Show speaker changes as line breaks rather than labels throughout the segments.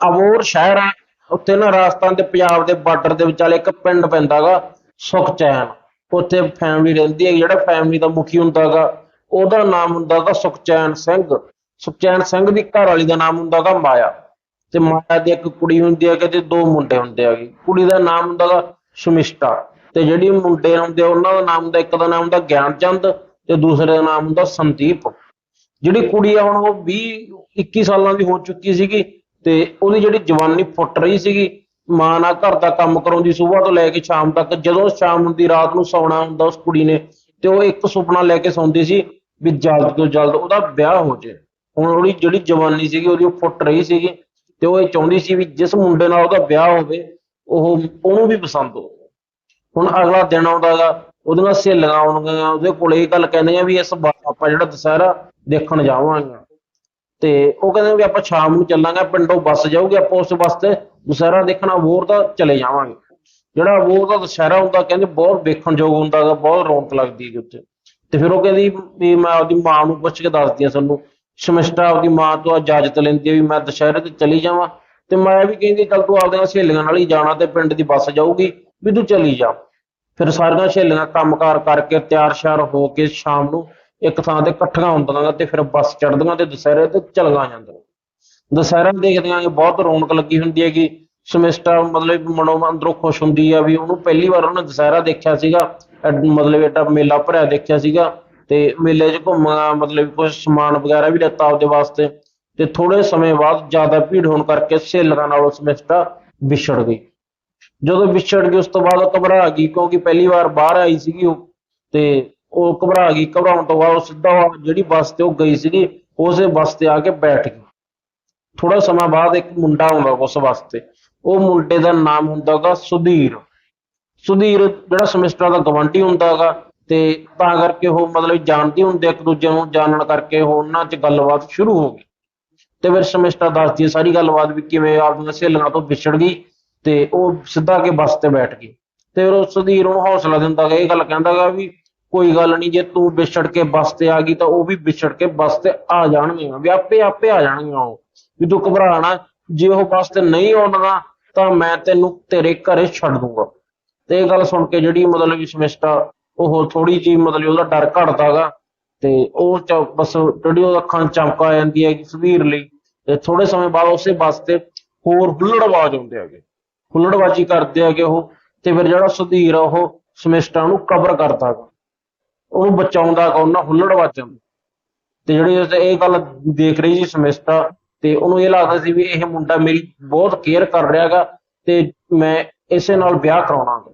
ਅਬੋਰ ਸ਼ਹਿਰ ਹੈ ਉੱਥੇ ਨਾ ਰਾਜਸਥਾਨ ਤੇ ਪੰਜਾਬ ਦੇ ਬਾਰਡਰ ਦੇ ਵਿਚਾਲੇ ਇੱਕ ਪਿੰਡ ਪੈਂਦਾਗਾ ਸੁਖਚੈਨ। ਉੱਥੇ ਫੈਮਿਲੀ ਰਹਿੰਦੀ ਹੈ ਜਿਹੜਾ ਫੈਮਿਲੀ ਦਾ ਮੁਖੀ ਹੁੰਦਾਗਾ ਉਹਦਾ ਨਾਮ ਹੁੰਦਾਗਾ ਸੁਖਚੈਨ ਸਿੰਘ। ਸੁਖਚੈਨ ਸਿੰਘ ਦੀ ਘਰ ਵਾਲੀ ਦਾ ਨਾਮ ਹੁੰਦਾਗਾ ਮਾਇਆ। ਤੇ ਮਾਇਆ ਦੀ ਇੱਕ ਕੁੜੀ ਹੁੰਦੀ ਹੈ ਤੇ ਦੋ ਮੁੰਡੇ ਹੁੰਦੇ ਹੈਗੇ। ਕੁੜੀ ਦਾ ਨਾਮ ਹੁੰਦਾਗਾ ਸ਼ਮਿਸ਼ਟਾ। ਤੇ ਜਿਹੜੀ ਮੁੰਡੇ ਹੁੰਦੇ ਆ, ਉਹਨਾਂ ਦਾ ਨਾਮ ਹੁੰਦਾ ਇੱਕ ਦਾ ਨਾਮ ਹੁੰਦਾ ਗਿਆਨਚੰਦ ਤੇ ਦੂਸਰੇ ਦਾ ਨਾਮ ਹੁੰਦਾ ਸੰਦੀਪ। ਜਿਹੜੀ ਕੁੜੀ ਆ ਹੁਣ ਉਹ 20 21 ਸਾਲਾਂ ਦੀ ਹੋ ਚੁੱਕੀ ਸੀਗੀ। ਤੇ ਉਹਦੀ ਜਿਹੜੀ ਜਵਾਨੀ ਫੁੱਟ ਰਹੀ ਸੀਗੀ, ਮਾਂ ਨਾਲ ਘਰ ਦਾ ਕੰਮ ਕਰਾਉਂਦੀ ਸਵੇਰ ਤੋਂ ਲੈ ਕੇ ਸ਼ਾਮ ਤੱਕ, ਜਦੋਂ ਸ਼ਾਮ ਹੁੰਦੀ, ਰਾਤ ਨੂੰ ਸੌਣਾ ਹੁੰਦਾ ਉਸ ਕੁੜੀ ਨੇ, ਤੇ ਉਹ ਇੱਕ ਸੁਪਨਾ ਲੈ ਕੇ ਸੌਂਦੀ ਸੀ ਵੀ ਜਲਦ ਤੋਂ ਜਲਦ ਉਹਦਾ ਵਿਆਹ ਹੋ ਜਾਏ। ਹੁਣ ਉਹਦੀ ਜਿਹੜੀ ਜਵਾਨੀ ਸੀਗੀ, ਉਹਦੀ ਉਹ ਫੁੱਟ ਰਹੀ ਸੀਗੀ, ਤੇ ਉਹ ਇਹ ਚਾਹੁੰਦੀ ਸੀ ਵੀ ਜਿਸ ਮੁੰਡੇ ਨਾਲ ਉਹਦਾ ਵਿਆਹ ਹੋਵੇ, ਉਹ ਉਹਨੂੰ ਵੀ ਪਸੰਦ ਹੋਵੇ। ਹੁਣ ਅਗਲਾ ਦਿਨ ਆਉਂਦਾ ਗਾ ਉਹਦੀਆਂ ਸਹੇਲੀਆਂ ਆਉਣਗੀਆਂ, ਉਹਦੇ ਕੋਲ ਇਹ ਗੱਲ ਕਹਿੰਦੇ ਆ ਵੀ ਇਸ ਵਾਰ ਆਪਾਂ ਜਿਹੜਾ ਦੁਸਹਿਰਾ ਦੇਖਣ ਜਾਵਾਂਗੇ। ਤੇ ਉਹ ਕਹਿੰਦੇ ਵੀ ਆਪਾਂ ਸ਼ਾਮ ਨੂੰ ਚੱਲਾਂਗੇ, ਪਿੰਡੋਂ ਬੱਸ ਜਾਊਗੀ, ਆਪਾਂ ਉਸ ਬੱਸ ਤੇ ਦੁਸਹਿਰਾ ਦੇਖਣਾ, ਹੋਰ ਦਾ ਚਲੇ ਜਾਵਾਂਗੇ। ਜਿਹੜਾ ਹੋਰ ਦਾ ਦੁਸਹਿਰਾ ਹੁੰਦਾ, ਕਹਿੰਦੇ ਬਹੁਤ ਵੇਖਣ ਯੋਗ ਹੁੰਦਾ ਗਾ ਬਹੁਤ ਰੌਣਕ ਲੱਗਦੀ ਹੈ ਉੱਥੇ। ਤੇ ਫਿਰ ਉਹ ਕਹਿੰਦੀ ਵੀ ਮੈਂ ਆਪਦੀ ਮਾਂ ਨੂੰ ਪੁੱਛ ਕੇ ਦੱਸਦੀ ਆ ਸਾਨੂੰ ਸ਼ਮਿਸ਼ਟਾ ਆਪਦੀ ਮਾਂ ਤੋਂ ਇਜਾਜ਼ਤ ਲੈਂਦੀ ਵੀ ਮੈਂ ਦੁਸਹਿਰੇ ਤੇ ਚਲੀ ਜਾਵਾਂ। ਤੇ ਮੈਂ ਵੀ ਕਹਿੰਦੀ, ਚੱਲ ਤੂੰ ਆਪਦੀਆਂ ਸਹੇਲੀਆਂ ਨਾਲ ਹੀ ਜਾਣਾ ਤੇ ਪਿੰਡ ਦੀ ਬੱਸ ਜਾਊਗੀ, ਵੀ ਤੂੰ ਚਲੀ ਜਾ। ਫਿਰ ਸਾਰੀਆਂ ਸਹੇਲੀਆਂ ਕੰਮਕਾਰ ਕਰਕੇ ਤਿਆਰ ਸ਼ਿਆਰ ਹੋ ਕੇ ਸ਼ਾਮ ਨੂੰ ਇੱਕ ਥਾਂ ਤੇ ਇਕੱਠੀਆਂ ਹੁੰਦੀਆਂ ਤੇ ਫਿਰ ਬੱਸ ਚੜ੍ਹਦੀਆਂ ਤੇ ਦੁਸਹਿਰੇ ਤੇ ਚਲੀਆਂ ਜਾਂਦੀਆਂ। ਦੁਸਹਿਰਾ ਦੇਖਦੀਆਂ ਕਿ ਬਹੁਤ ਰੌਣਕ ਲੱਗੀ ਹੁੰਦੀ ਹੈਗੀ। ਸਮਿਸਟਾ ਮਤਲਬ ਮਨੋਂ ਅੰਦਰੋਂ ਖੁਸ਼ ਹੁੰਦੀ ਆ ਵੀ ਉਹਨੂੰ ਪਹਿਲੀ ਵਾਰ ਉਹਨੇ ਦੁਸਹਿਰਾ ਦੇਖਿਆ ਸੀਗਾ। ਮਤਲਬ ਏਡਾ ਮੇਲਾ ਭਰਿਆ ਦੇਖਿਆ ਸੀਗਾ ਤੇ ਮੇਲੇ 'ਚ ਘੁੰਮਿਆ ਮਤਲਬ ਕੁਝ ਸਮਾਨ ਵਗੈਰਾ ਵੀ ਲਿੱਤਾ ਉਹਦੇ ਵਾਸਤੇ ਤੇ ਥੋੜੇ ਸਮੇਂ ਬਾਅਦ ਜ਼ਿਆਦਾ ਭੀੜ ਹੋਣ ਕਰਕੇ ਸਹੇਲੀਆਂ ਨਾਲ ਸਮਿਸਟਾ ਵਿਛੜ ਗਈ। ਜਦੋਂ ਵਿਛੜ ਗਈ ਉਸ ਤੋਂ ਬਾਅਦ ਉਹ ਘਬਰਾ ਗਈ ਕਿਉਂਕਿ ਪਹਿਲੀ ਵਾਰ ਬਾਹਰ ਆਈ ਸੀਗੀ ਉਹ ਤੇ ਉਹ ਘਬਰਾ ਗਈ, ਘਬਰਾਉਣ ਤੋਂ ਬਾਅਦ ਉਹ ਸਿੱਧਾ ਜਿਹੜੀ ਬੱਸ ਤੇ ਉਹ ਗਈ ਸੀਗੀ, ਉਸੇ ਬੱਸ ਤੇ ਆ ਕੇ ਬੈਠ ਗਈ। ਥੋੜਾ ਸਮਾਂ ਬਾਅਦ ਇੱਕ ਮੁੰਡਾ ਆਉਂਦਾ ਉਸ ਬੱਸ ਤੇ। ਉਹ ਮੁੰਡੇ ਦਾ ਨਾਮ ਹੁੰਦਾਗਾ ਸੁਧੀਰ। ਸੁਧੀਰ ਜਿਹੜਾ ਸਮਿਸਟਰ ਦਾ ਗਵੰਡੀ ਹੁੰਦਾਗਾ ਤੇ ਤਾਂ ਕਰਕੇ ਉਹ ਮਤਲਬ ਜਾਣਦੇ ਹੁੰਦੇ ਇੱਕ ਦੂਜੇ ਨੂੰ, ਜਾਣਨ ਕਰਕੇ ਉਹ ਉਹਨਾਂ 'ਚ ਗੱਲਬਾਤ ਸ਼ੁਰੂ ਹੋ ਗਈ। ਤੇ ਫਿਰ ਸਮਿਸਟਰ ਦੱਸਦੀ ਹੈ ਸਾਰੀ ਗੱਲਬਾਤ ਵੀ ਕਿਵੇਂ ਆਪਣੀਆਂ ਸਹੇਲੀਆਂ ਤੋਂ ਵਿਛੜ ਗਈ ਤੇ ਉਹ ਸਿੱਧਾ ਕੇ ਬੱਸ ਤੇ ਬੈਠ ਗਈ। ਤੇ ਫਿਰ ਉਹ ਸੁਧੀਰ ਨੂੰ ਹੌਸਲਾ ਦਿੰਦਾ ਗਾ ਇਹ ਗੱਲ ਕਹਿੰਦਾ ਗਾ ਵੀ ਕੋਈ ਗੱਲ ਨਹੀਂ, ਜੇ ਤੂੰ ਵਿਛੜ ਕੇ ਬੱਸ ਤੇ ਆ ਗਈ ਤਾਂ ਉਹ ਵੀ ਵਿਛੜ ਕੇ ਬੱਸ ਤੇ ਆ ਜਾਣਗੀਆਂ, ਵੀ ਆਪੇ ਆਪੇ ਆ ਜਾਣਗੀਆਂ ਉਹ। ਵੀ ਤੂੰ ਘਬਰਾ ਜੇ ਉਹ ਬੱਸ ਤੇ ਨਹੀਂ ਆਉਣਾ ਤਾਂ ਮੈਂ ਤੈਨੂੰ ਤੇਰੇ ਘਰੇ ਛੱਡ ਦੂੰਗਾ। ਤੇ ਇਹ ਗੱਲ ਸੁਣ ਕੇ ਜਿਹੜੀ ਮਤਲਬ ਵੀ ਸਮਿਸਟਰ ਉਹ ਥੋੜੀ ਜਿਹੀ ਮਤਲਬ ਉਹਦਾ ਡਰ ਘਟਦਾ ਗਾ ਤੇ ਉਹ ਚ ਬਸ ਜਿਹੜੀ ਉਹ ਅੱਖਾਂ ਚਮਕ ਆ ਜਾਂਦੀ ਹੈ ਸੁਧੀਰ ਲਈ, ਤੇ ਥੋੜੇ ਸਮੇਂ ਬਾਅਦ ਉਸੇ ਬੱਸ ਤੇ ਹੋਰ ਹੁੱਲੜਬਾਜ਼ ਆਉਂਦੇ ਹੈਗੇ। ਹੁੱਲੜਬਾਜੀ ਕਰਦੇ ਹੈਗੇ ਉਹ, ਤੇ ਫਿਰ ਜਿਹੜਾ ਸੁਧੀਰ ਆ ਉਹ ਸਮਿਸ਼ਟਾ ਨੂੰ ਕਵਰ ਕਰਦਾ ਗਾ ਉਹਨੂੰ ਬਚਾਉਂਦਾ ਗਾ ਉਹਨਾਂ ਹੁੱਲੜਬਾਜ਼ਾਂ ਤੇ ਜਿਹੜੀ ਇਹ ਗੱਲ ਦੇਖ ਰਹੀ ਸੀ ਸਮਿਸਟਰ ਤੇ ਉਹਨੂੰ ਇਹ ਲੱਗਦਾ ਸੀ ਵੀ ਇਹ ਮੁੰਡਾ ਮੇਰੀ ਬਹੁਤ ਕੇਅਰ ਕਰ ਰਿਹਾ ਤੇ ਮੈਂ ਇਸੇ ਨਾਲ ਵਿਆਹ ਕਰਾਉਣਾ।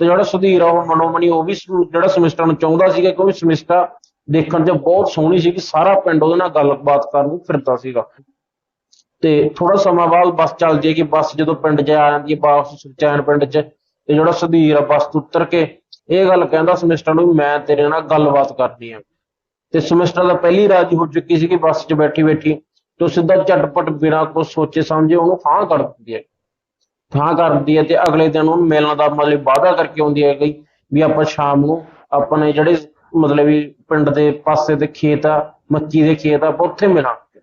ਤੇ ਜਿਹੜਾ ਸੁਧੀਰ ਆ, ਉਹ ਮਨੋ ਉਹ ਵੀ ਜਿਹੜਾ ਸਮਿਸਟਰ ਨੂੰ ਚਾਹੁੰਦਾ ਸੀਗਾ, ਕਿਉਂਕਿ ਸਮਿਸਟਰ ਦੇਖਣ 'ਚ ਬਹੁਤ ਸੋਹਣੀ ਸੀ ਕਿ ਸਾਰਾ ਪਿੰਡ ਉਹਦੇ ਨਾਲ ਗੱਲਬਾਤ ਕਰਨ ਨੂੰ ਫਿਰਦਾ ਸੀਗਾ। ਤੇ ਥੋੜਾ ਸਮਾਂ ਬਾਅਦ ਬੱਸ ਚੱਲ ਜੇਗੀ ਬੱਸ ਜਦੋਂ ਪਿੰਡ 'ਚ ਆ ਜਾਂਦੀ ਹੈ, ਵਾਪਸ ਸੁਖਚੈਨ ਪਿੰਡ 'ਚ, ਤੇ ਜਿਹੜਾ ਸੁਧੀਰ ਆ, ਬੱਸ ਤੋਂ ਉਤਰ ਕੇ ਇਹ ਗੱਲ ਕਹਿੰਦਾ ਸਮਿਸਟਰ ਨੂੰ, ਮੈਂ ਤੇਰੇ ਨਾਲ ਗੱਲਬਾਤ ਕਰਨੀ ਆ। ਤੇ ਸਮਿਸਟਰ ਦਾ ਪਹਿਲੀ ਰਾਜੀ ਹੋ ਚੁੱਕੀ ਸੀ ਕਿ ਬੱਸ 'ਚ ਬੈਠੀ ਬੈਠੀ। ਤੇ ਉਹ ਸਿੱਧਾ ਝਟਪਟ ਬਿਨਾਂ ਕੁਛ ਸੋਚੇ ਸਮਝੇ ਉਹਨੂੰ ਹਾਂ ਕਰ ਦਿੰਦੀ ਹੈ। ਹਾਂ ਕਰਦੀ ਹੈ ਤੇ ਅਗਲੇ ਦਿਨ ਉਹਨੂੰ ਮਿਲਣ ਦਾ ਮਤਲਬ ਵਾਅਦਾ ਕਰਕੇ ਆਉਂਦੀ ਹੈ ਗਈ ਵੀ ਆਪਾਂ ਸ਼ਾਮ ਨੂੰ ਆਪਣੇ ਜਿਹੜੇ ਮਤਲਬ ਵੀ ਪਿੰਡ ਦੇ ਪਾਸੇ ਤੇ ਖੇਤ ਆ, ਮੱਕੀ ਦੇ ਖੇਤ ਆ ਉੱਥੇ ਮਿਲਾਂਗੇ।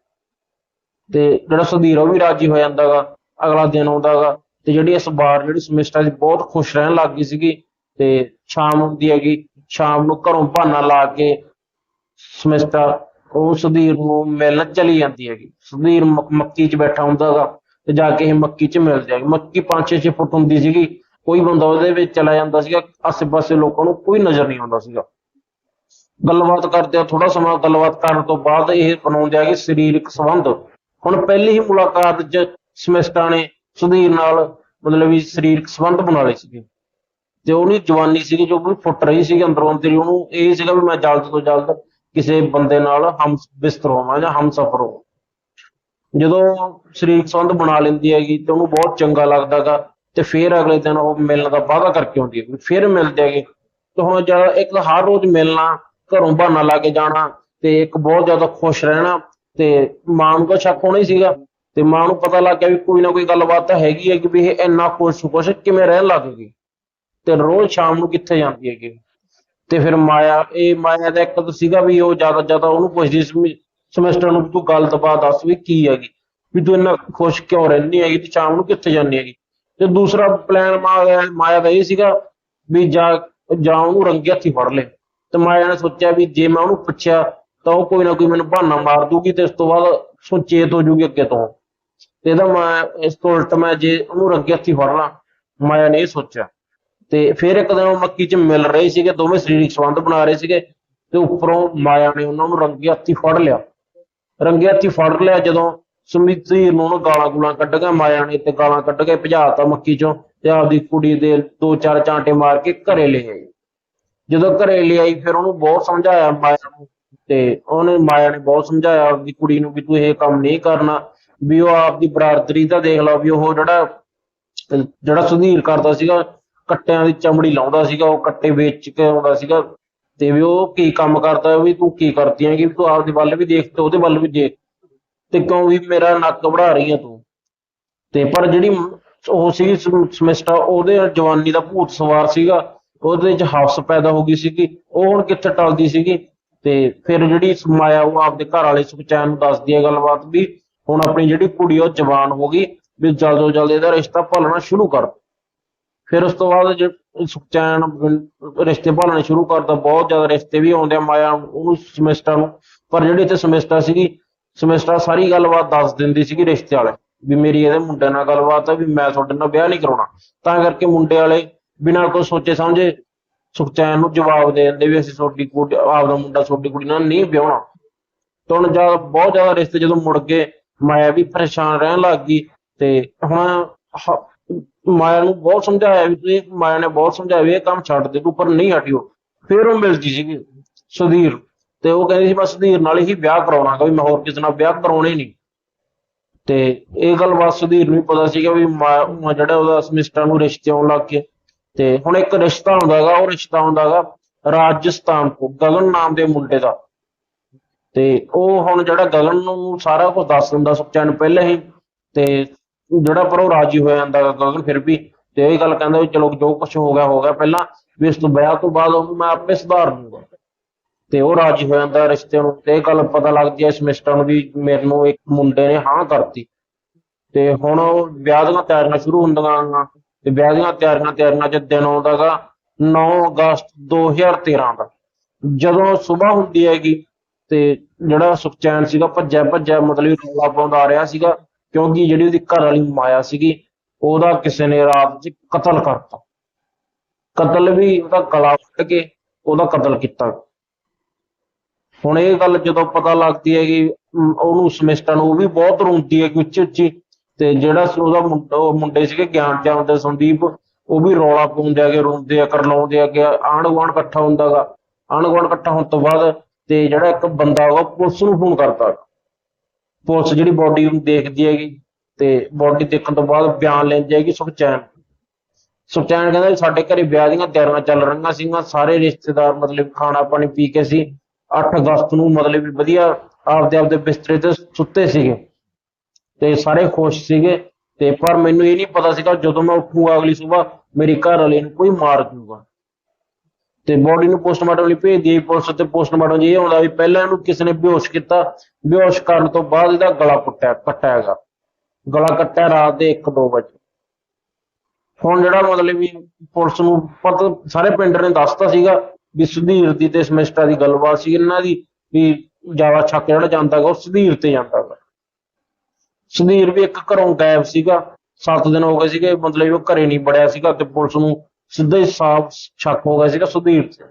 ਤੇ ਜਿਹੜਾ ਸੁਧੀਰ ਉਹ ਵੀ ਰਾਜੀ ਹੋ ਜਾਂਦਾ ਗਾ, ਅਗਲਾ ਦਿਨ ਆਉਂਦਾ ਗਾ। ਤੇ ਜਿਹੜੀ ਇਸ ਵਾਰ ਜਿਹੜੀ ਸਮਿਸਟਰ ਦੀ ਬਹੁਤ ਖੁਸ਼ ਰਹਿਣ ਲੱਗ ਗਈ ਸੀਗੀ ਤੇ ਸ਼ਾਮ ਹੁੰਦੀ ਹੈਗੀ, ਸ਼ਾਮ ਨੂੰ ਘਰੋਂ ਬਹਾਨਾ ਲਾ ਕੇ ਸਮਿਸ਼ਤਾ ਉਹ ਸੁਧੀਰ ਨੂੰ ਮਿਲਣ ਚਲੀ ਜਾਂਦੀ ਹੈਗੀ। ਸੁਧੀਰ ਮੱਕੀ 'ਚ ਬੈਠਾ ਹੁੰਦਾ ਤੇ ਜਾ ਕੇ ਇਹ ਮੱਕੀ 'ਚ ਮਿਲ ਜਾਏਗੀ ਮੱਕੀ 5-6 ਫੁੱਟ ਹੁੰਦੀ ਸੀਗੀ, ਕੋਈ ਬੰਦਾ ਉਹਦੇ ਵਿੱਚ ਚਲਾ ਜਾਂਦਾ ਸੀਗਾ, ਆਸੇ-ਪਾਸੇ ਲੋਕਾਂ ਨੂੰ ਕੋਈ ਨਜ਼ਰ ਨਹੀਂ ਆਉਂਦਾ ਸੀਗਾ। ਗੱਲਬਾਤ ਕਰਦੇ ਆ ਥੋੜਾ ਸਮਾਂ ਗੱਲਬਾਤ ਕਰਨ ਤੋਂ ਬਾਅਦ ਇਹ ਬਣਾਉਂਦੇ ਆ ਕਿ ਸਰੀਰਕ ਸੰਬੰਧ। ਹੁਣ ਪਹਿਲੀ ਹੀ ਮੁਲਾਕਾਤ 'ਚ ਸਮਿਸਟਾ ਨੇ ਸੁਧੀਰ ਨਾਲ ਮਤਲਬ ਵੀ ਸਰੀਰਕ ਸੰਬੰਧ ਬਣਾ ਲਏ ਸੀਗੇ। ਤੇ ਉਹਦੀ ਜਵਾਨੀ ਸੀਗੀ ਜੋ ਵੀ ਫੁੱਟ ਰਹੀ ਸੀਗੀ ਅੰਦਰੋਂ ਅੰਦਰ, ਉਹਨੂੰ ਇਹ ਸੀਗਾ ਵੀ ਮੈਂ ਜਲਦ ਤੋਂ ਜਲਦ ਕਿਸੇ ਬੰਦੇ ਨਾਲ ਹਮ ਬਿਸਤਰ ਹੋਵਾਂ ਜਾਂ ਹਮ ਸਫਰ। ਹੋਵਾਂ ਜਦੋਂ ਸਰੀਰਕ ਸੰਬੰਧ ਬਣਾ ਲੈਂਦੀ ਹੈਗੀ ਤੇ ਉਹਨੂੰ ਬਹੁਤ ਚੰਗਾ ਲੱਗਦਾਗਾ ਤੇ ਫਿਰ ਅਗਲੇ ਦਿਨ ਉਹ ਮਿਲਣ ਦਾ ਵਾਅਦਾ ਕਰਕੇ ਆਉਂਦੀ ਹੈ ਫਿਰ ਮਿਲਦੇ ਹੈਗੇ ਤੇ ਹੁਣ ਜਦ ਇੱਕ ਤਾਂ ਹਰ ਰੋਜ਼ ਮਿਲਣਾ, ਘਰੋਂ ਬਹਾਨਾ ਲਾ ਕੇ ਜਾਣਾ ਤੇ ਇੱਕ ਬਹੁਤ ਜ਼ਿਆਦਾ ਖੁਸ਼ ਰਹਿਣਾ ਤੇ ਮਾਂ ਨੂੰ ਤਾਂ ਸ਼ੱਕ ਹੋਣਾ ਹੀ ਸੀਗਾ ਤੇ ਮਾਂ ਨੂੰ ਪਤਾ ਲੱਗ ਗਿਆ ਵੀ ਕੋਈ ਨਾ ਕੋਈ ਗੱਲਬਾਤ ਤਾਂ ਹੈਗੀ ਹੈ ਕਿ ਵੀ ਇਹ ਇੰਨਾ ਖੁਸ਼ ਖੁਸ਼ ਕਿਵੇਂ ਰਹਿਣ ਲੱਗ ਗਈ। ਤੇ ਰੋਜ਼ ਸ਼ਾਮ ਨੂੰ ਕਿੱਥੇ ਜਾਂਦੀ ਹੈਗੀ? ਤੇ ਫਿਰ ਮਾਇਆ, ਇਹ ਮਾਇਆ ਦਾ ਇੱਕ ਤਾਂ ਸੀਗਾ ਵੀ ਉਹ ਜ਼ਿਆਦਾ ਜ਼ਿਆਦਾ ਉਹਨੂੰ ਪੁੱਛਦੀ ਸੀ ਸਮਿਸਟਰ ਨੂੰ ਤੂੰ ਗੱਲ ਦਬਾ ਦੱਸ ਵੀ ਕੀ ਹੈਗੀ? ਵੀ ਤੂੰ ਇੰਨਾ ਖੁਸ਼ ਕਿਉਂ ਰਹਿੰਦੀ ਹੈਗੀ? ਤੇ ਸ਼ਾਮ ਨੂੰ ਕਿੱਥੇ ਜਾਂਦੀ ਹੈਗੀ? ਤੇ ਦੂਸਰਾ ਪਲਾਨ ਮਾਇਆ ਦਾ ਇਹ ਸੀਗਾ ਵੀ ਜਾ ਜਾਂ ਉਹਨੂੰ ਰੰਗੇ ਹੱਥੀ ਫੜ ਲੈ। ਤੇ ਮਾਇਆ ਨੇ ਸੋਚਿਆ ਵੀ ਜੇ ਮੈਂ ਉਹਨੂੰ ਪੁੱਛਿਆ ਤਾਂ ਉਹ ਕੋਈ ਨਾ ਕੋਈ ਮੈਨੂੰ ਬਹਾਨਾ ਮਾਰ ਦੂਗੀ ਤੇ ਉਸ ਤੋਂ ਬਾਅਦ ਸੁਚੇਤ ਹੋ ਜੂਗੀ ਅੱਗੇ ਤੋਂ। ਤੇ ਇਹਦਾ ਮੈਂ ਇਸ ਤੋਂ ਉਲਟ ਮੈਂ ਜੇ ਉਹਨੂੰ ਰੰਗੇ ਹੱਥੀ ਫੜ ਲਾਂ ਮਾਇਆ ਨੇ ਇਹ ਸੋਚਿਆ। ਤੇ ਫਿਰ ਇੱਕ ਦਿਨ ਉਹ ਮੱਕੀ 'ਚ ਮਿਲ ਰਹੇ ਸੀਗੇ, ਦੋਵੇਂ ਸਰੀਰਕ ਸੰਬੰਧ ਬਣਾ ਰਹੇ ਸੀਗੇ ਤੇ ਉੱਪਰੋਂ ਮਾਇਆ ਨੇ ਉਹਨਾਂ ਨੂੰ ਰੰਗੇ ਹੱਥੀ ਫੜ ਲਿਆ। ਰੰਗੇ ਹੱਥੀ ਫੜ ਲਿਆ ਜਦੋਂ ਸੁਮਿਤੀ ਨੂੰ ਉਹਨੂੰ ਗਾਲਾਂ ਗੂਲਾਂ ਕੱਢ ਕੇ ਮਾਇਆ ਨੇ ਤੇ ਗਾਲਾਂ ਕੱਢ ਕੇ ਭਜਾਤਾ ਮੱਕੀ 'ਚੋਂ ਤੇ ਆਪਦੀ ਕੁੜੀ ਦੇ ਦੋ ਚਾਰ ਚਾਂਟੇ ਮਾਰ ਕੇ ਘਰੇ ਲੈ ਆਈ। ਜਦੋਂ ਘਰੇ ਲੈ ਆਈ, ਫਿਰ ਉਹਨੂੰ ਬਹੁਤ ਸਮਝਾਇਆ ਮਾਇਆ ਨੂੰ ਤੇ ਉਹਨੇ ਮਾਇਆ ਨੇ ਬਹੁਤ ਸਮਝਾਇਆ ਆਪਦੀ ਕੁੜੀ ਨੂੰ ਵੀ ਤੂੰ ਇਹ ਕੰਮ ਨਹੀਂ ਕਰਨਾ, ਵੀ ਉਹ ਆਪਦੀ ਬਰਾਦਰੀ ਦਾ ਦੇਖ ਲਾ, ਵੀ ਉਹ ਜਿਹੜਾ ਜਿਹੜਾ ਸੁਧੀਰ ਕਰਦਾ ਸੀਗਾ ਕੱਟਿਆਂ ਦੀ ਚਮੜੀ ਲਾਉਂਦਾ ਸੀਗਾ, ਉਹ ਕੱਟੇ ਵੇਚ ਕੇ ਆਉਂਦਾ ਸੀਗਾ। ਤੇ ਵੀ ਉਹ ਕੀ ਕੰਮ ਕਰਦਾ ਵੀ ਤੂੰ ਕੀ ਕਰਦੀ ਹੈਗੀ, ਵੀ ਤੂੰ ਆਪਦੇ ਵੱਲ ਵੀ ਦੇਖ, ਤੇ ਉਹਦੇ ਵੱਲ ਵੀ ਦੇਖ। ਤੇ ਕਿਉਂ ਵੀ ਮੇਰਾ ਨੱਕ ਵੜਾ ਰਹੀ ਹੈ ਤੂੰ? ਤੇ ਪਰ ਜਿਹੜੀ ਉਹ ਸੀ ਸਮਿਸਟਾ ਉਹਦੇ ਜਵਾਨੀ ਦਾ ਭੂਤ ਸਵਾਰ ਸੀਗਾ। ਉਹਦੇ ਚ ਹਵਸ ਪੈਦਾ ਹੋ ਗਈ ਸੀਗੀ। ਉਹ ਹੁਣ ਕਿੱਥੇ ਟਲਦੀ ਸੀਗੀ? ਤੇ ਫਿਰ ਜਿਹੜੀ ਮਾਇਆ ਉਹ ਆਪਦੇ ਘਰ ਵਾਲੇ ਸੁਖਚੈਨ ਨੂੰ ਦੱਸਦੀ ਹੈ ਗੱਲਬਾਤ ਵੀ, ਹੁਣ ਆਪਣੀ ਜਿਹੜੀ ਕੁੜੀ ਉਹ ਜਵਾਨ ਹੋ ਗਈ, ਵੀ ਜਲਦ ਤੋਂ ਜਲਦ ਇਹਦਾ ਰਿਸ਼ਤਾ ਭਾਲਣਾ ਸ਼ੁਰੂ ਕਰ। ਫਿਰ ਉਸ ਤੋਂ ਬਾਅਦ ਜੇ ਸੁਖਚੈਨ ਰਿਸ਼ਤੇ ਭਾਲਣੇ ਸ਼ੁਰੂ ਕਰਦਾ ਬਹੁਤ ਜ਼ਿਆਦਾ ਰਿਸ਼ਤੇ ਵੀ ਆਉਂਦੇ ਆ ਮਾਇਆ ਉਹਨੂੰ ਸਮਿਸਟਰ ਨੂੰ, ਪਰ ਜਿਹੜੀ ਇੱਥੇ ਸਮਿਸਟਰ ਸੀਗੀ, ਸਮਿਸਟਰ ਸਾਰੀ ਗੱਲਬਾਤ ਦੱਸ ਦਿੰਦੀ ਸੀਗੀ ਰਿਸ਼ਤੇ ਵਾਲੇ, ਵੀ ਮੇਰੀ ਇਹਦੇ ਮੁੰਡੇ ਨਾਲ ਗੱਲਬਾਤ ਆ, ਵੀ ਮੈਂ ਤੁਹਾਡੇ ਨਾਲ ਵਿਆਹ ਨਹੀਂ ਕਰਾਉਣਾ। ਤਾਂ ਕਰਕੇ ਮੁੰਡੇ ਵਾਲੇ ਬਿਨਾਂ ਕੋਈ ਸੋਚੇ ਸਮਝੇ ਸੁਖਚੈਨ ਨੂੰ ਜਵਾਬ ਦੇ ਦਿੰਦੇ ਵੀ ਅਸੀਂ ਤੁਹਾਡੀ ਕੁੜੀ, ਆਪਦਾ ਮੁੰਡਾ ਤੁਹਾਡੀ ਕੁੜੀ ਨਾਲ ਨਹੀਂ ਵਿਆਹਣਾ। ਤਾਂ ਹੁਣ ਜਦ ਬਹੁਤ ਜ਼ਿਆਦਾ ਰਿਸ਼ਤੇ ਜਦੋਂ ਮੁੜ ਗਏ ਮਾਇਆ ਵੀ ਪਰੇਸ਼ਾਨ ਰਹਿਣ ਲੱਗ ਗਈ, ਤੇ ਹੁਣ ਮਾਇਆ ਨੂੰ ਬਹੁਤ ਸਮਝਾਇਆ ਵੀ ਤੁਸੀਂ, ਮਾਇਆ ਨੇ ਬਹੁਤ ਸਮਝਾਇਆ ਵੀ ਇਹ ਕੰਮ ਛੱਡ ਦੇ, ਤੂੰ ਪਰ ਨਹੀਂ ਹਟਿਓ। ਫਿਰ ਉਹ ਮਿਲਦੀ ਸੀਗੀ ਸੁਧੀਰ। ਤੇ ਉਹ ਕਹਿੰਦੀ ਸੀ, ਬਸ ਸੁਧੀਰ ਨਾਲ ਹੀ ਵਿਆਹ ਕਰਾਉਣਾ ਗਾ ਮੈਂ ਹੋਰ ਕਿਸੇ ਨਾਲ ਵਿਆਹ ਕਰਾਉਣੇ ਨਹੀਂ। ਤੇ ਇਹ ਗੱਲ ਬਸ ਸੁਧੀਰ ਨੂੰ ਪਤਾ ਸੀਗਾ ਵੀ ਜਿਹੜਾ ਉਹਦਾ ਸਮਿਸਟਰ ਨੂੰ ਰਿਸ਼ਤੇ ਆਉਣ ਲੱਗ ਗਏ। ਤੇ ਹੁਣ ਇੱਕ ਰਿਸ਼ਤਾ ਹੁੰਦਾ ਹੈਗਾ, ਉਹ ਰਿਸ਼ਤਾ ਹੁੰਦਾ ਹੈਗਾ ਰਾਜਸਥਾਨ ਤੋਂ, ਗਗਨ ਨਾਮ ਦੇ ਮੁੰਡੇ ਦਾ। ਤੇ ਉਹ ਹੁਣ ਜਿਹੜਾ ਗਗਨ ਨੂੰ ਸਾਰਾ ਕੁਝ ਦੱਸ ਦਿੰਦਾ ਸੁਖਚੈਨ ਪਹਿਲਾਂ ਹੀ। ਤੇ ਜਿਹੜਾ ਪਰ ਉਹ ਰਾਜੀ ਹੋ ਜਾਂਦਾ ਗਾ ਫਿਰ ਵੀ ਤੇ ਇਹ ਗੱਲ ਕਹਿੰਦਾ ਵੀ ਚਲੋ ਜੋ ਕੁਝ ਹੋ ਗਿਆ ਹੋ ਗਿਆ। ਪਹਿਲਾਂ ਵੀ ਇਸ ਤੋਂ ਵਿਆਹ ਤੋਂ ਬਾਅਦ ਉਹਨੂੰ ਮੈਂ ਆਪੇ ਸੁਧਾਰ ਦੂੰਗਾ ਤੇ ਉਹ ਰਾਜੀ ਹੋ ਜਾਂਦਾ ਰਿਸ਼ਤੇ ਨੂੰ। ਤੇ ਇਹ ਗੱਲ ਪਤਾ ਲੱਗਦੀ ਹੈ ਸਮਿਸਟਰ ਨੂੰ ਵੀ ਮੇਰੇ ਇੱਕ ਮੁੰਡੇ ਨੇ ਹਾਂ ਕਰਤੀ। ਤੇ ਹੁਣ ਉਹ ਵਿਆਹ ਦੀਆਂ ਤਿਆਰੀਆਂ ਸ਼ੁਰੂ ਹੁੰਦੀਆਂ ਤੇ ਵਿਆਹ ਦੀਆਂ ਤਿਆਰੀਆਂ ਤਿਆਰੀਆਂ ਚ ਦਿਨ ਆਉਂਦਾ ਗਾ 9 ਅਗਸਤ 2013 ਦਾ। ਜਦੋਂ ਸਵੇਰ ਹੁੰਦੀ ਹੈਗੀ ਤੇ ਜਿਹੜਾ ਸੁਖਚੈਨ ਸੀਗਾ ਭੱਜਿਆ ਭੱਜਿਆ ਮਤਲਬ ਰੌਲਾ ਪਾਉਂਦਾ ਆ ਰਿਹਾ ਸੀਗਾ। ਕਿਉਂਕਿ ਜਿਹੜੀ ਉਹਦੀ ਘਰ ਵਾਲੀ ਮਾਇਆ ਸੀਗੀ, ਉਹਦਾ ਕਿਸੇ ਨੇ ਰਾਤ 'ਚ ਕਤਲ ਕਰਤਾ। ਕਤਲ ਵੀ ਉਹਦਾ ਗਲਾ ਵੱਢ ਕੇ ਉਹਦਾ ਕਤਲ ਕੀਤਾ। ਹੁਣ ਇਹ ਗੱਲ ਜਦੋਂ ਪਤਾ ਲੱਗਦੀ ਹੈ ਕਿ ਉਹਨੂੰ ਸਮਿਸਟਰ ਨੂੰ ਉਹ ਵੀ ਬਹੁਤ ਰੋਂਦੀ ਹੈ ਕਿ ਉੱਚੀ ਉੱਚੀ, ਤੇ ਜਿਹੜਾ ਉਹਦਾ ਉਹ ਮੁੰਡੇ ਸੀਗੇ ਗਿਆਨ ਚੰਦ ਤੇ ਸੰਦੀਪ, ਉਹ ਵੀ ਰੌਲਾ ਪਾਉਂਦੇ ਆ ਆਗੇ ਰੋਂਦੇ ਆ, ਕਰਲਾਉਂਦੇ ਆ ਕਿ ਆਂਢ ਗੁਆਂਢ ਇਕੱਠਾ ਹੁੰਦਾਗਾ ਆਂਢ ਗੁਆਂਢ ਇਕੱਠਾ ਹੋਣ ਤੋਂ ਬਾਅਦ ਤੇ ਜਿਹੜਾ ਇੱਕ ਬੰਦਾ ਉਹ ਪੁਲਿਸ ਨੂੰ ਫੋਨ ਕਰਤਾ ਪੁਲਿਸ ਜਿਹੜੀ ਬੋਡੀ ਨੂੰ ਦੇਖਦੀ ਹੈਗੀ ਤੇ ਬੋਡੀ ਦੇਖਣ ਤੋਂ ਬਾਅਦ ਬਿਆਨ ਲੈਂਦੀ ਹੈਗੀ ਸੁਖਚੈਨ ਸੁਖਚੈਨ ਕਹਿੰਦਾ ਸਾਡੇ ਘਰੇ ਵਿਆਹ ਦੀਆਂ ਤਿਆਰੀਆਂ ਚੱਲ ਰਹੀਆਂ ਸੀਗੀਆਂ, ਸਾਰੇ ਰਿਸ਼ਤੇਦਾਰ ਮਤਲਬ ਖਾਣਾ ਪਾਣੀ ਪੀ ਕੇ ਸੀ 8 ਅਗਸਤ ਨੂੰ ਮਤਲਬ ਵੀ ਵਧੀਆ ਆਪਦੇ ਆਪਦੇ ਬਿਸਤਰੇ ਤੇ ਸੁੱਤੇ ਸੀਗੇ ਤੇ ਸਾਰੇ ਖੁਸ਼ ਸੀਗੇ ਤੇ ਪਰ ਮੈਨੂੰ ਇਹ ਨਹੀਂ ਪਤਾ ਸੀਗਾ ਜਦੋਂ ਮੈਂ ਉੱਠੂਗਾ ਅਗਲੀ ਸਵੇਰ, ਮੇਰੀ ਘਰ ਵਾਲੇ ਨੂੰ ਕੋਈ ਮਾਰ ਦੂਗਾ ਤੇ ਬੋਡੀ ਨੂੰ ਪੋਸਟਮਾਰਟਮ ਲਈ ਭੇਜ ਦਿੱਤੀ ਪੁਲਿਸ ਤੇ ਪੋਸਟਮਾਰਟਮ 'ਚ ਇਹ ਆਉਂਦਾ ਵੀ ਪਹਿਲਾਂ ਇਹਨੂੰ ਕਿਸੇ ਨੇ ਬੇਹੋਸ਼ ਕੀਤਾ, ਬੇਹੋਸ਼ ਕਰਨ ਤੋਂ ਬਾਅਦ ਇਹਦਾ ਗਲਾ ਕੁੱਟਿਆ, ਕੱਟਿਆ ਹੈਗਾ। ਗਲਾ ਕੱਟਿਆ ਰਾਤ ਦੇ 1-2 ਵਜੇ। ਹੁਣ ਜਿਹੜਾ ਮਤਲਬ ਵੀ ਪੁਲਿਸ ਨੂੰ ਪਤਾ, ਸਾਰੇ ਪਿੰਡ ਨੇ ਦੱਸਤਾ ਸੀਗਾ ਵੀ ਸੁਧੀਰ ਦੀ ਤੇ ਸਮਿਸਟਾ ਦੀ ਗੱਲਬਾਤ ਸੀ, ਇਹਨਾਂ ਦੀ ਵੀ ਜ਼ਿਆਦਾ ਛੱਕ ਜਿਹੜਾ ਜਾਂਦਾ ਗਾ ਉਹ ਸੁਧੀਰ ਤੇ ਜਾਂਦਾ ਗਾ ਸੁਧੀਰ ਵੀ ਇੱਕ ਘਰੋਂ ਗਾਇਬ ਸੀਗਾ 7 ਦਿਨ ਹੋ ਗਏ ਸੀਗੇ, ਮਤਲਬ ਉਹ ਘਰੇ ਨਹੀਂ ਬੜਿਆ ਸੀਗਾ, ਤੇ ਪੁਲਿਸ ਨੂੰ ਸਿੱਧਾ ਹੀ ਸਾਫ਼ ਸ਼ੱਕ ਹੋ ਗਿਆ ਸੀਗਾ ਸੁਧੀਰ। ਤੇ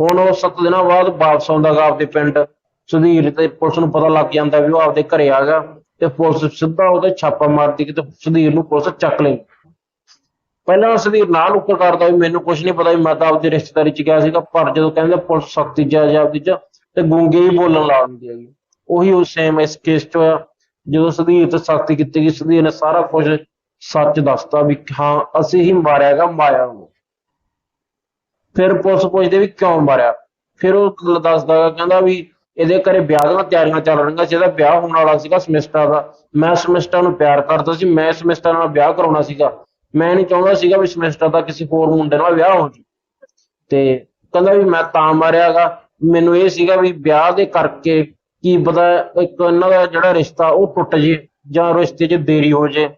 ਹੁਣ ਉਹ 7 ਦਿਨਾਂ ਬਾਅਦ ਵਾਪਸ ਆਉਂਦਾ ਗਾ ਆਪਦੇ ਪਿੰਡ। ਸੁਧੀਰ ਤੇ ਪੁਲਿਸ ਨੂੰ ਪਤਾ ਲੱਗ ਜਾਂਦਾ ਵੀ ਉਹ ਆਪਦੇ ਘਰੇ ਆ ਗਿਆ ਤੇ ਪੁਲਿਸ ਸਿੱਧਾ ਉਹਦੇ ਛਾਪਾ ਮਾਰਦੀ ਕਿ ਤੇ ਸੁਧੀਰ ਨੂੰ ਪੁਲਿਸ ਚੱਕ ਲਈ। ਪਹਿਲਾਂ ਸੁਧੀਰ ਨਾਲ ਉੱਪਰ ਕਰਦਾ ਵੀ ਮੈਨੂੰ ਕੁਝ ਨਹੀਂ ਪਤਾ ਵੀ ਮੈਂ ਤਾਂ ਆਪਦੀ ਰਿਸ਼ਤੇਦਾਰੀ ਚ ਗਿਆ ਸੀਗਾ, ਪਰ ਜਦੋਂ ਕਹਿੰਦੇ ਪੁਲਿਸ ਸਖਤੀ ਜਾ ਆਪਦੀ ਚ ਤੇ ਗੁੰਗੇ ਹੀ ਬੋਲਣ ਲਾ ਦਿੰਦੀ ਹੈਗੀ। ਉਹੀ ਉਹ ਸੇਮ ਇਸ ਕੇਸ ਚ ਹੋਇਆ। ਜਦੋਂ ਸੁਧੀਰ ਤੇ ਸਖਤੀ ਕੀਤੀ ਗਈ, ਸੁਧੀਰ ਨੇ ਸਾਰਾ ਕੁਝ ਸੱਚ ਦੱਸਤਾ ਵੀ ਹਾਂ, ਅਸੀਂ ਹੀ ਮਾਰਿਆ ਗਾ ਮਾਇਆ ਨੂੰ। ਫਿਰ ਪੁਲਿਸ ਪੁੱਛਦੇ ਵੀ ਕਿਉਂ ਮਾਰਿਆ? ਫਿਰ ਉਹ ਦੱਸਦਾ ਗਾ, ਕਹਿੰਦਾ ਵੀ ਇਹਦੇ ਘਰੇ ਵਿਆਹ ਦੀਆਂ ਤਿਆਰੀਆਂ ਚੱਲ ਰਹੀਆਂ ਸੀ ਇਹਦਾ ਵਿਆਹ ਹੋਣ ਵਾਲਾ ਸੀਗਾ ਸਮਿਸਟਰ ਦਾ। ਮੈਂ ਸਮਿਸਟਰ ਨੂੰ ਪਿਆਰ ਕਰਦਾ ਸੀ ਮੈਂ ਸਮਿਸਟਰ ਨਾਲ ਵਿਆਹ ਕਰਾਉਣਾ ਸੀਗਾ। ਮੈਂ ਨਹੀਂ ਚਾਹੁੰਦਾ ਸੀਗਾ ਵੀ ਸਮਿਸਟਰ ਦਾ ਕਿਸੇ ਹੋਰ ਮੁੰਡੇ ਨਾਲ ਵਿਆਹ ਹੋ ਜੀ ਤੇ ਕਹਿੰਦਾ ਵੀ ਮੈਂ ਤਾਂ ਮਾਰਿਆਗਾ ਮੈਨੂੰ ਇਹ ਸੀਗਾ ਵੀ ਵਿਆਹ ਦੇ ਕਰਕੇ ਕੀ ਪਤਾ ਇੱਕ ਇਹਨਾਂ ਦਾ ਜਿਹੜਾ ਰਿਸ਼ਤਾ ਉਹ ਟੁੱਟ ਜੇ ਜਾਂ ਰਿਸ਼ਤੇ 'ਚ ਦੇਰੀ ਹੋ ਜੇ।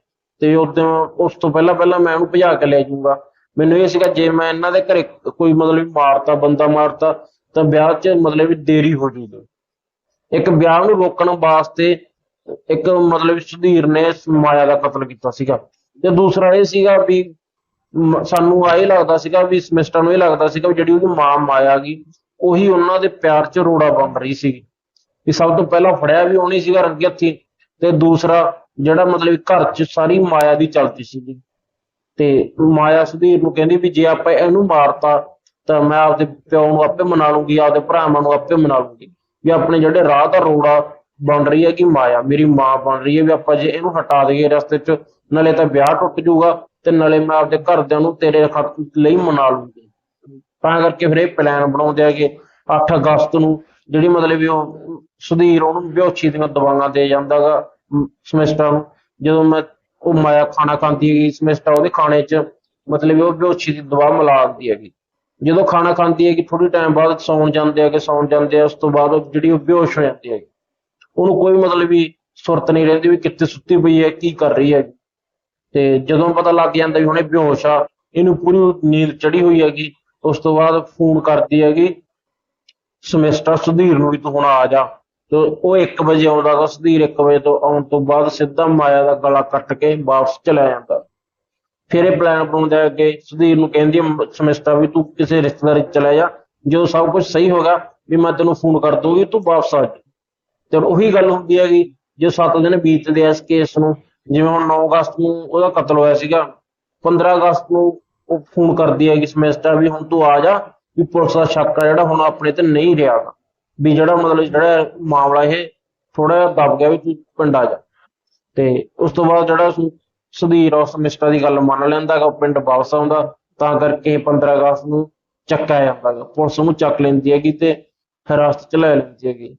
ਤੇ ਉਦੋਂ ਉਸ ਤੋਂ ਪਹਿਲਾਂ ਪਹਿਲਾਂ ਮੈਂ ਉਹਨੂੰ ਭਜਾ ਕੇ ਲੈ ਜਾਊਗਾ। ਮੈਨੂੰ ਇਹ ਸੀਗਾ, ਜੇ ਮੈਂ ਇਹਨਾਂ ਦੇ ਘਰੇ ਕੋਈ ਮਤਲਬ ਮਾਰਤਾ, ਬੰਦਾ ਮਾਰਤਾ, ਤਾਂ ਵਿਆਹ 'ਚ ਮਤਲਬ ਦੇਰੀ ਹੋ ਜੂਗੀ। ਇੱਕ ਵਿਆਹ ਨੂੰ ਰੋਕਣ ਵਾਸਤੇ ਇੱਕ ਮਤਲਬ ਸੁਧੀਰ ਨੇ ਮਾਇਆ ਦਾ ਕਤਲ ਕੀਤਾ ਸੀਗਾ। ਤੇ ਦੂਸਰਾ ਇਹ ਸੀਗਾ ਵੀ ਸਾਨੂੰ ਆ ਇਹ ਲੱਗਦਾ ਸੀਗਾ ਵੀ ਸਮਿਸਟਰ ਨੂੰ ਇਹ ਲੱਗਦਾ ਸੀਗਾ ਵੀ ਜਿਹੜੀ ਉਹਦੀ ਮਾਂ ਮਾਇਆ ਗਈ, ਉਹੀ ਉਹਨਾਂ ਦੇ ਪਿਆਰ 'ਚ ਰੋੜਾ ਬਣ ਰਹੀ ਸੀ ਵੀ ਸਭ ਤੋਂ ਪਹਿਲਾਂ ਫੜਿਆ ਵੀ ਉਹਨੇ ਸੀਗਾ ਰੰਗੇ ਹੱਥੀ, ਤੇ ਦੂਸਰਾ ਜਿਹੜਾ ਮਤਲਬ ਘਰ 'ਚ ਸਾਰੀ ਮਾਇਆ ਦੀ ਚਲਦੀ ਸੀਗੀ। ਤੇ ਮਾਇਆ ਸੁਧੀਰ ਨੂੰ ਕਹਿੰਦੀ ਵੀ ਜੇ ਆਪਾਂ ਇਹਨੂੰ ਮਾਰਤਾ, ਤਾਂ ਮੈਂ ਆਪਦੇ ਪਿਓ ਨੂੰ ਆਪੇ ਮਨਾ ਲੂੰਗੀ, ਆਪਦੇ ਭਰਾਵਾਂ ਨੂੰ ਆਪੇ ਮਨਾ ਲੂੰਗੀ। ਵੀ ਆਪਣੇ ਜਿਹੜੇ ਰਾਹ ਦਾ ਰੋੜਾ ਬਣ ਰਹੀ ਹੈ ਕਿ ਮਾਇਆ, ਮੇਰੀ ਮਾਂ ਬਣ ਰਹੀ ਹੈ, ਵੀ ਆਪਾਂ ਜੇ ਇਹਨੂੰ ਹਟਾ ਦਈਏ ਰਸਤੇ 'ਚ, ਨਾਲੇ ਤਾਂ ਵਿਆਹ ਟੁੱਟ ਜਾਊਗਾ ਤੇ ਨਾਲੇ ਮੈਂ ਆਪਦੇ ਘਰਦਿਆਂ ਨੂੰ ਤੇਰੇ ਲਈ ਮਨਾ ਲੂੰਗੀ। ਤਾਂ ਕਰਕੇ ਫਿਰ ਇਹ ਪਲਾਨ ਬਣਾਉਂਦੇ ਹੈਗੇ 8 ਅਗਸਤ ਨੂੰ, ਜਿਹੜੀ ਮਤਲਬ ਵੀ ਉਹ ਸੁਧੀਰ ਉਹਨੂੰ ਬੇਹੋਸ਼ੀ ਦੀਆਂ ਦਵਾਈਆਂ ਦੇ ਜਾਂਦਾਗਾ ਸਮਿਸਟਰ ਨੂੰ। ਜਦੋਂ ਮੈਂ ਉਹ ਮਾਇਆ ਖਾਣਾ ਖਾਂਦੀ ਹੈਗੀ ਸਮਿਸਟਰ ਉਹਦੇ ਖਾਣੇ 'ਚ ਮਤਲਬ ਉਹ ਬੇਹੋਸ਼ੀ ਦੀ ਦਵਾ ਮਿਲਾ ਦਿੰਦੀ ਹੈਗੀ। ਜਦੋਂ ਖਾਣਾ ਖਾਂਦੀ ਹੈਗੀ ਥੋੜੀ ਟਾਈਮ ਬਾਅਦ ਸੌਣ ਜਾਂਦੇ ਹੈਗੇ, ਸੌਣ ਜਾਂਦੇ ਆ, ਉਸ ਤੋਂ ਬਾਅਦ ਉਹ ਜਿਹੜੀ ਉਹ ਬੇਹੋਸ਼ ਹੋ ਜਾਂਦੀ ਹੈਗੀ। ਉਹਨੂੰ ਕੋਈ ਮਤਲਬ ਵੀ ਸੁਰਤ ਨਹੀਂ ਰਹਿੰਦੀ ਵੀ ਕਿੱਥੇ ਸੁੱਤੀ ਪਈ ਹੈ, ਕੀ ਕਰ ਰਹੀ ਹੈ ਤੇ ਜਦੋਂ ਪਤਾ ਲੱਗ ਜਾਂਦਾ ਵੀ ਹੁਣੇ ਬੇਹੋਸ਼ ਆ, ਇਹਨੂੰ ਪੂਰੀ ਨੀਂਦ ਚੜੀ ਹੋਈ ਹੈਗੀ, ਉਸ ਤੋਂ ਬਾਅਦ ਫੋਨ ਕਰਦੀ ਹੈਗੀ, ਸਮੈਸਟਰ ਸੁਧੀਰ ਨੂੰ ਵੀ ਤੂੰ ਹੁਣ ਆ ਜਾ। ਤੇ ਉਹ 1 ਵਜੇ ਆਉਂਦਾ ਗਾ, ਸੁਧੀਰ 1 ਵਜੇ ਤੋਂ ਆਉਣ ਤੋਂ ਬਾਅਦ ਸਿੱਧਾ ਮਾਇਆ ਦਾ ਗਲਾ ਕੱਟ ਕੇ ਵਾਪਸ ਚਲਾ ਜਾਂਦਾ ਫਿਰ ਇਹ ਪਲਾਨ ਬਣਾਉਂਦਾ ਅੱਗੇ ਸੁਧੀਰ ਨੂੰ ਕਹਿੰਦੀ ਸਮਿਸਟਰ ਵੀ ਤੂੰ ਕਿਸੇ ਰਿਸ਼ਤੇਦਾਰੀ 'ਚ ਚਲਾ ਜਾ ਜਦੋਂ ਸਭ ਕੁਝ ਸਹੀ ਹੋਗਾ ਵੀ ਮੈਂ ਤੈਨੂੰ ਫੋਨ ਕਰ ਦੂੰਗੀ ਤੂੰ ਵਾਪਸ ਆ ਜਾ ਤੇ ਉਹੀ ਗੱਲ ਹੁੰਦੀ ਹੈਗੀ, ਜੇ 7 ਦਿਨ ਬੀਤਦੇ ਆ ਇਸ ਕੇਸ ਨੂੰ, ਜਿਵੇਂ ਹੁਣ 9 ਅਗਸਤ ਨੂੰ ਉਹਦਾ ਕਤਲ ਹੋਇਆ ਸੀਗਾ 15 ਅਗਸਤ ਨੂੰ ਉਹ ਫੋਨ ਕਰਦੀ ਹੈਗੀ ਸਮਿਸਟਰ ਵੀ ਹੁਣ ਤੂੰ ਆ ਜਾ, ਵੀ ਪੁਲਿਸ ਦਾ ਸ਼ੱਕ ਆ ਜਿਹੜਾ ਹੁਣ ਆਪਣੇ ਤੇ ਨਹੀਂ ਰਿਹਾ ਗਾ। ਵੀ ਜਿਹੜਾ ਮਤਲਬ ਜਿਹੜਾ ਮਾਮਲਾ ਇਹ ਥੋੜਾ ਜਿਹਾ ਦਬ ਗਿਆ ਵੀ ਤੂੰ ਜਾ ਤੇ ਉਸ ਤੋਂ ਬਾਅਦ ਜਿਹੜਾ ਸੁਧੀਰ ਉਸ ਸਮਿਸਟਰ ਦੀ ਗੱਲ ਮੰਨ ਲੈਂਦਾ ਗਾ ਪਿੰਡ ਵਾਪਸ ਆਉਂਦਾ, ਤਾਂ ਕਰਕੇ 15 ਅਗਸਤ ਨੂੰ ਚੱਕਿਆ ਜਾਂਦਾ ਗਾ। ਪੁਲਿਸ ਉਹਨੂੰ ਚੱਕ ਲੈਂਦੀ ਹੈਗੀ ਤੇ ਹਿਰਾਸਤ ਚ ਲੈ ਲੈਂਦੀ ਹੈਗੀ।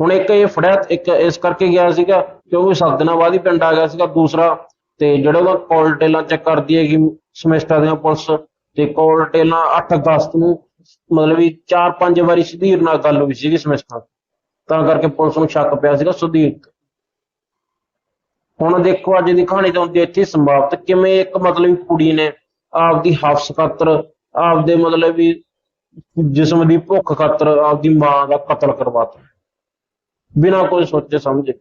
ਹੁਣ ਇੱਕ ਇਹ ਫੜਿਆ, ਇੱਕ ਇਸ ਕਰਕੇ ਗਿਆ ਸੀਗਾ ਕਿਉਂਕਿ ਸੱਤ ਦਿਨਾਂ ਬਾਅਦ ਹੀ ਪਿੰਡ ਆ ਗਿਆ ਸੀਗਾ ਦੂਸਰਾ, ਤੇ ਜਿਹੜਾ ਉਹਦਾ ਕਾਲ ਟੇਲਾਂ ਚੈੱਕ ਕਰਦੀ ਹੈਗੀ, ਸਮਿਸਟਰ ਦੀਆਂ ਪੁਲਿਸ, ਤੇ ਕਾਲ ਟੇਲਾਂ 8 ਅਗਸਤ ਨੂੰ ਮਤਲਬ ਵੀ 4-5 ਵਾਰੀ ਸੁਧੀਰ ਨਾਲ ਗੱਲ ਹੋਈ ਸੀਗੀ ਸਮਿਸਟਰ ਤਾਂ ਕਰਕੇ ਪੁਲਿਸ ਨੂੰ ਸ਼ੱਕ ਪਿਆ ਸੀਗਾ ਸੁਧੀਰ ਤੇ। ਹੁਣ ਦੇਖੋ ਅੱਜ ਦੀ ਕਹਾਣੀ ਤਾਂ ਹੁੰਦੀ ਇੱਥੇ ਸਮਾਪਤ। ਕਿਵੇਂ ਇੱਕ ਮਤਲਬ ਕੁੜੀ ਨੇ ਆਪਦੀ ਹਫਸ ਖਾਤਰ, ਆਪਦੇ ਮਤਲਬ ਵੀ ਜਿਸਮ ਦੀ ਭੁੱਖ ਖਾਤਰ ਆਪਦੀ ਮਾਂ ਦਾ ਕਤਲ ਕਰਵਾਤਾ ਬਿਨਾਂ ਕੋਈ ਸੋਚੇ ਸਮਝੇ।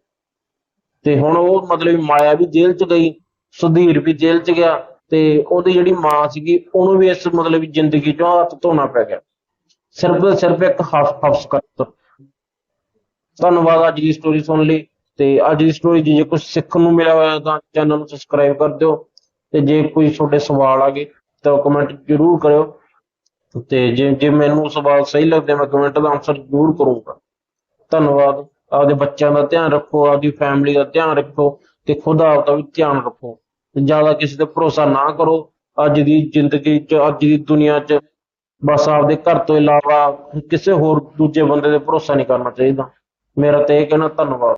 ਤੇ ਹੁਣ ਉਹ ਮਤਲਬ ਮਾਇਆ ਵੀ ਜੇਲ੍ਹ ਚ ਗਈ, ਸੁਧੀਰ ਵੀ ਜੇਲ੍ਹ ਚ ਗਿਆ। ਤੇ ਉਹਦੀ ਜਿਹੜੀ ਮਾਂ ਸੀਗੀ, ਉਹਨੂੰ ਵੀ ਇਸ ਮਤਲਬ ਜ਼ਿੰਦਗੀ ਚੋਂ ਹੱਥ ਧੋਣਾ ਪੈ ਗਿਆ। ਸਿਰਫ ਸਿਰਫ ਇੱਕ ਹਫਸ ਖਾਤਰ ਧੰਨਵਾਦ ਅੱਜ ਦੀ ਸਟੋਰੀ ਸੁਣ ਲਈ ਤੇ ਅੱਜ ਦੀ ਸਟੋਰੀ ਜੇ ਕੁਝ ਸਿੱਖਣ ਨੂੰ ਮਿਲਿਆ ਹੋਇਆ ਤਾਂ ਚੈਨਲ ਨੂੰ ਸਬਸਕ੍ਰਾਈਬ ਕਰ ਦਿਓ ਤੇ ਜੇ ਕੋਈ ਤੁਹਾਡੇ ਸਵਾਲ ਆ ਗਏ ਤਾਂ ਕਮੈਂਟ ਜ਼ਰੂਰ ਕਰਿਓ ਤੇ ਜੇ ਜੇ ਮੈਨੂੰ ਸਵਾਲ ਸਹੀ ਲੱਗਦੇ ਮੈਂ ਕਮੈਂਟ ਦਾ ਆਨਸਰ ਜ਼ਰੂਰ ਕਰੂੰਗਾ। ਧੰਨਵਾਦ। ਆਪਦੇ ਬੱਚਿਆਂ ਦਾ ਧਿਆਨ ਰੱਖੋ, ਆਪਦੀ ਫੈਮਿਲੀ ਦਾ ਧਿਆਨ ਰੱਖੋ ਤੇ ਖੁਦ ਆਪ ਦਾ ਵੀ ਧਿਆਨ ਰੱਖੋ। ਜ਼ਿਆਦਾ ਕਿਸੇ ਤੇ ਭਰੋਸਾ ਨਾ ਕਰੋ। ਅੱਜ ਦੀ ਜ਼ਿੰਦਗੀ 'ਚ, ਅੱਜ ਦੀ ਦੁਨੀਆ 'ਚ ਬਸ ਆਪਦੇ ਘਰ ਤੋਂ ਇਲਾਵਾ ਕਿਸੇ ਹੋਰ ਦੂਜੇ ਬੰਦੇ ਤੇ ਭਰੋਸਾ ਨਹੀਂ ਕਰਨਾ ਚਾਹੀਦਾ। ਮੇਰਾ ਤੇ ਇਹ ਕਹਿਣਾ, ਧੰਨਵਾਦ।